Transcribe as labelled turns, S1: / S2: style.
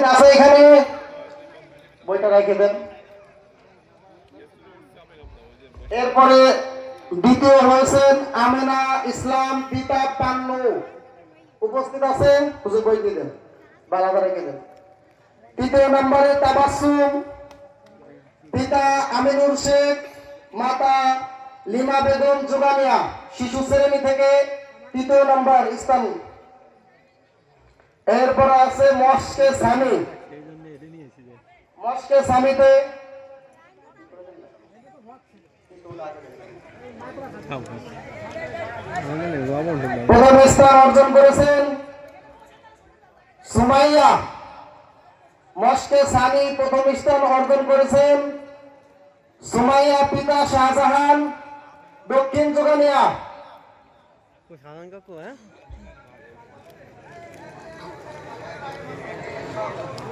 S1: আছে এখানে? বইটা রেখে দেন। এরপরে দ্বিতীয় হয়েছেন আমেনা ইসলাম পিতা পান্নু। উপস্থিত আছেন? হুজুর বই দিয়ে দেন। বালাদা রেখে দেন। তৃতীয় নম্বরে তাবাসুম পিতা আমিনুর শেখ, মাতা লিমা বেগম জুগানিয়া শিশু শ্রেণি থেকে তৃতীয় নম্বর ইসলামী এরপর আছে মস্কে সামি। মস্কে সামিতে প্রথম স্থান অর্জন করেছেন সুমাইয়া। মস্কে সানি প্রথম স্থান অর্জন করেছেন সুমাইয়া পিতা শাহজাহান। দক্ষিণ
S2: হ্যাঁ?